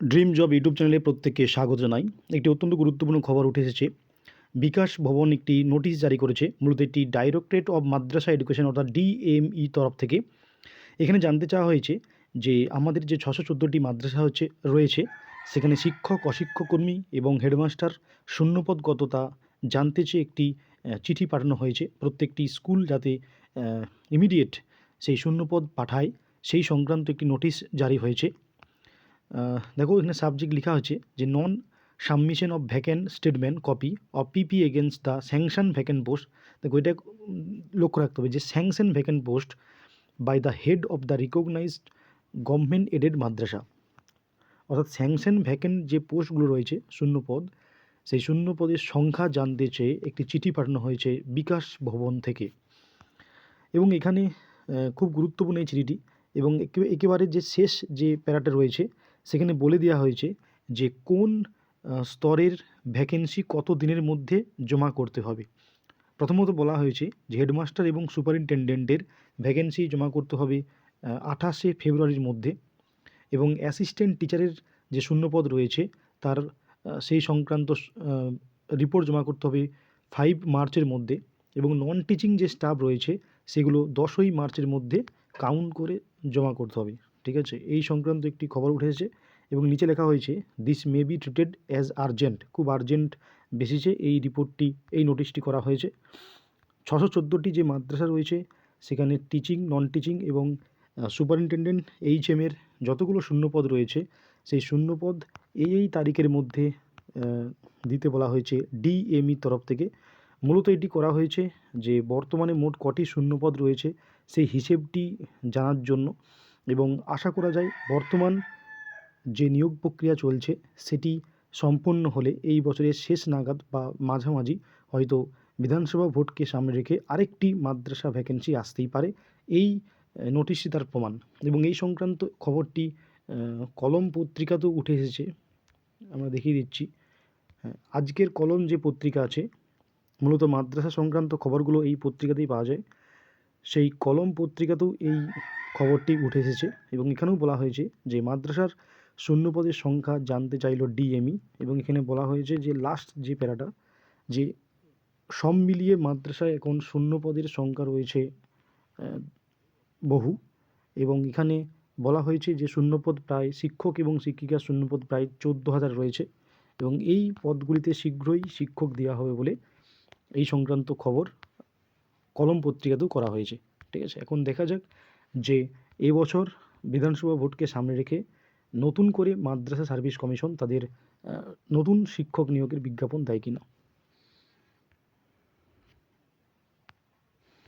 Dream job YouTube চ্যানেলে প্রত্যেককে স্বাগত জানাই। একটি অত্যন্ত গুরুত্বপূর্ণ খবর উঠে এসেছে। বিকাশ ভবন একটি নোটিশ জারি করেছে, মূলত এটি ডাইরেক্টরেট অব মাদ্রাসা এডুকেশন অর্থাৎ ডিএমই তরফ থেকে। এখানে জানতে চাওয়া হয়েছে যে, আমাদের যে ছশো চোদ্দোটি মাদ্রাসা হচ্ছে, রয়েছে, সেখানে শিক্ষক অশিক্ষক কর্মী এবং হেডমাস্টার শূন্যপদ কত তা জানতে চেয়ে একটি চিঠি পাঠানো হয়েছে। প্রত্যেকটি স্কুল যাতে ইমিডিয়েট সেই শূন্যপদ পাঠায়, সেই সংক্রান্ত একটি নোটিশ জারি হয়েছে। দেখো এখানে সাবজেক্ট লেখা হচ্ছে যে non submission of vacant statement copy of PP against the sanction vacant post দেখো এটা লক্ষ্য রাখতে হবে যে sanction vacant post by the head of the recognised government aided madrasa. অর্থাৎ স্যাংশন ভ্যাকেন্ট যে পোস্টগুলো রয়েছে শূন্য পদ সেই শূন্য পদের সংখ্যা জানতে চেয়ে একটি চিঠি পাঠানো হয়েছে বিকাশ ভবন থেকে। এবং এখানে খুব গুরুত্বপূর্ণ এই চিঠিটি এবং একেবারে যে শেষ যে প্যারাটা রয়েছে সেখানে বলে দেওয়া হয়েছে যে কোন স্তরের ভ্যাকেন্সি কত দিনের মধ্যে জমা করতে হবে। প্রথমত বলা হয়েছে যে হেডমাস্টার এবং সুপারিনটেন্ডেন্টের ভ্যাকেন্সি জমা করতে হবে আঠাশে ফেব্রুয়ারির মধ্যে এবং অ্যাসিস্ট্যান্ট টিচারের যে শূন্যপদ রয়েছে তার সেই সংক্রান্ত রিপোর্ট জমা করতে হবে ফাইভ মার্চের মধ্যে এবং নন টিচিং যে স্টাফ রয়েছে সেগুলো দশই মার্চের মধ্যে কাউন্ট করে জমা করতে হবে। ঠিক আছে? এই সংক্রান্ত একটি খবর উঠেছে এবং নিচে লেখা হয়েছে this may be treated as urgent খুব আর্জেন্ট বেসিসে এই রিপোর্টটি, এই নোটিশটি করা হয়েছে। ছশো চোদ্দোটি যে মাদ্রাসা রয়েছে, সেখানে টিচিং নন টিচিং এবং সুপারিনটেন্ডেন্ট এইচ এমের যতগুলো শূন্যপদ রয়েছে, সেই শূন্যপদ এই এই তারিখের মধ্যে দিতে বলা হয়েছে ডিএমই তরফ থেকে। মূলত এটি করা হয়েছে যে, বর্তমানে মোট কটি শূন্যপদ রয়েছে সেই হিসেবটি জানার জন্য। এবং আশা করা যায় বর্তমান যে নিয়োগ প্রক্রিয়া চলছে, সেটি সম্পন্ন হলে এই বছরের শেষ নাগাদ বা মাঝামাঝি হয়তো বিধানসভা ভোটকে সামনে রেখে আরেকটি মাদ্রাসা ভ্যাকেন্সি আসতেই পারে। এই নোটিশটি তার প্রমাণ এবং এই সংক্রান্ত খবরটি কলম পত্রিকাতেও উঠে এসেছে। আমরা দেখিয়ে দিচ্ছি আজকের কলম যে পত্রিকা আছে, মূলত মাদ্রাসা সংক্রান্ত খবরগুলো এই পত্রিকাতেই পাওয়া যায়। সেই কলম পত্রিকাতেও এই খবরটি উঠে এসেছে এবং এখানেও বলা হয়েছে যে মাদ্রাসার শূন্যপদের সংখ্যা জানতে চাইল ডিএমই এবং এখানে বলা হয়েছে যে লাস্ট যে প্যারাটা, যে সব মিলিয়ে মাদ্রাসায় এখন শূন্যপদের সংখ্যা রয়েছে বহু এবং এখানে বলা হয়েছে যে শূন্যপদ প্রায় শিক্ষক এবং শিক্ষিকার শূন্যপদ প্রায় চোদ্দ হাজার রয়েছে এবং এই পদগুলিতে শীঘ্রই শিক্ষক দেওয়া হবে বলে এই সংক্রান্ত খবর কলম পত্রিকাতেও করা হয়েছে। ঠিক আছে, এখন দেখা যাক যে এবছর বিধানসভা ভোটকে সামনে রেখে নতুন করে মাদ্রাসা সার্ভিস কমিশন তাদের নতুন শিক্ষক নিয়োগের বিজ্ঞাপন দেয় কিনা।